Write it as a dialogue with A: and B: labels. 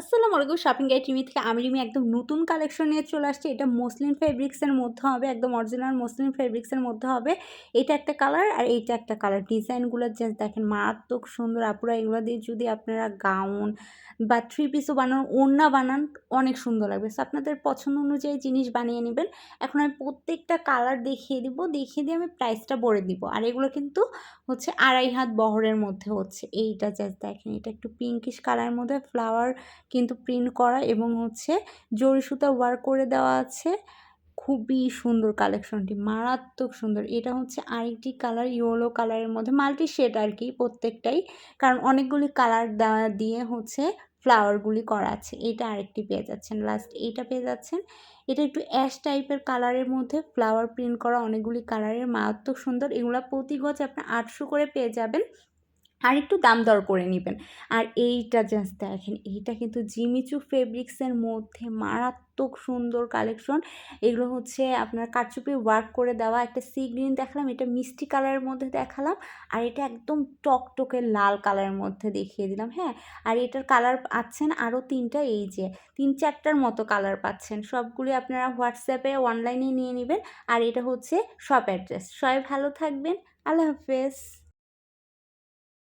A: আসসালামু আলাইকুম shopping guide TV থেকে আমি রিমি একদম নতুন কালেকশন নিয়ে চলে আসছি। এটা মসলিন ফেব্রিক্সের মধ্যে হবে, একদম অরিজিনাল মসলিন ফেব্রিক্সের মধ্যে হবে। এটা একটা কালার আর এইটা একটা কালার ডিজাইনগুলো জাস্ট দেখেন, মারাত্মক সুন্দর। আপুরা এগুলো দিয়ে যদি আপনারা গাউন বা থ্রি পিসও বানান, ওড়না বানান, অনেক সুন্দর লাগবে। সো আপনাদের পছন্দ অনুযায়ী জিনিস বানিয়ে নেবেন। এখন আমি প্রত্যেকটা কালার দেখিয়ে দিব, দেখিয়ে দিয়ে আমি প্রাইসটা বলে দিব। আর এগুলো কিন্তু হচ্ছে আড়াই হাত বহরের মধ্যে হচ্ছে। এইটা জাস্ট দেখেন, এটা একটু পিঙ্কিশ কালারের মধ্যে ফ্লাওয়ার কিন্তু প্রিন্ট করা এবং হচ্ছে জরি সুতা ওয়ার্ক করে দেওয়া আছে। খুবই সুন্দর কালেকশনটি মারাত্মক সুন্দর। এটা হচ্ছে আরেকটি কালার ইয়েলো কালারের মধ্যে মাল্টি শেড আর কি প্রত্যেকটাই। কারণ অনেকগুলি কালার দেওয়া দিয়ে হচ্ছে ফ্লাওয়ারগুলি করা আছে। এটা আরেকটি পেয়ে যাচ্ছেন লাস্ট এইটা পেয়ে যাচ্ছেন এটা একটু অ্যাশ টাইপের কালারের মধ্যে ফ্লাওয়ার প্রিন্ট করা অনেকগুলি কালারের মারাত্মক সুন্দর। এগুলো প্রতি গজ আপনার আটশো করে পেয়ে যাবেন। আর একটু দাম দর করে নেবেন। আর এইটা জাস্ট দেখেন, এইটা কিন্তু জিমিচু ফেব্রিক্সের মধ্যে মারাত্মক সুন্দর কালেকশন এগুলো হচ্ছে আপনার কারচুপি ওয়ার্ক করে দেওয়া, একটা সি গ্রিন দেখালাম, এটা মিষ্টি কালারের মধ্যে দেখালাম, আর এটা একদম টকটকে লাল কালারের মধ্যে দেখিয়ে দিলাম হ্যাঁ? আর এটার কালার পাচ্ছেন আরও তিনটা, এই যে তিন চারটার মতো কালার পাচ্ছেন। সবগুলি আপনারা হোয়াটসঅ্যাপে অনলাইনে নিয়ে নেবেন। আর এটা হচ্ছে শপ অ্যাড্রেস সবাই ভালো থাকবেন। আল্লাহ হাফেজ।